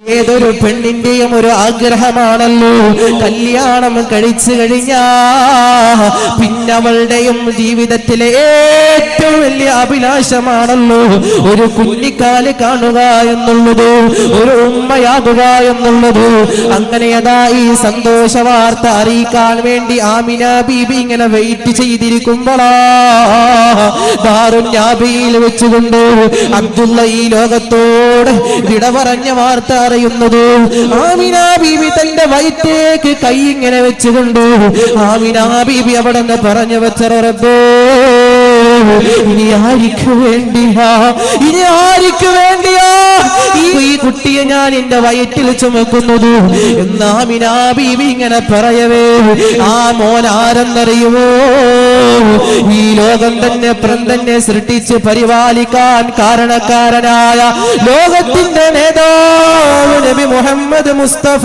ഏതൊരു പെണ്ണിന്റെയും ഒരു ആഗ്രഹമാണല്ലോ. കല്യാണം കഴിച്ചു കഴിഞ്ഞാ പിന്നവളുടെയും ജീവിതത്തിലെ ഏറ്റവും വലിയ അഭിലാഷമാണല്ലോ. ഒരു കുഞ്ഞിക്കാൽ കാണുക എന്നുള്ളത് ഒരു ഉമ്മയാകുക എന്നുള്ളത്. അങ്ങനെ അതാ ഈ സന്തോഷ വാർത്ത അറിയിക്കാൻ വേണ്ടി ആമിന ബീബി ഇങ്ങനെ വെയിറ്റ് ചെയ്തിരിക്കുമ്പോഴാ ദാറുഞ്ഞാബിയിൽ വെച്ചുകൊണ്ട് അബ്ദുള്ള ഈ ലോകത്തോട് വിട പറഞ്ഞ വാർത്ത അറിയുന്നത് ആമിന ബീബി തന്റെ വയറ്റേക്ക് കൈ ഇങ്ങനെ വെച്ചുകൊണ്ട് ആമിന ബീബി അവിടെ നിന്ന് പറഞ്ഞു വെച്ച റബ്ബേ ഇനി ആരിക്ക് വേണ്ടിയാ ഇനി വേണ്ടിയാ ഈ കുട്ടിയെ ഞാൻ എന്റെ വയറ്റിൽ ചുമക്കുന്നത്? എന്ന് മിനാബി ബീബി ഇങ്ങനെ പറയവേ ആ മോൻ ആരെന്നറിയുമോ? ഈ ലോകം തന്നെ പ്രന്തന്നെ സൃഷ്ടിച്ച് പരിപാലിക്കാൻ കാരണക്കാരനായ ലോകത്തിന്റെ നേതാവ് നബി മുഹമ്മദ് മുസ്തഫ.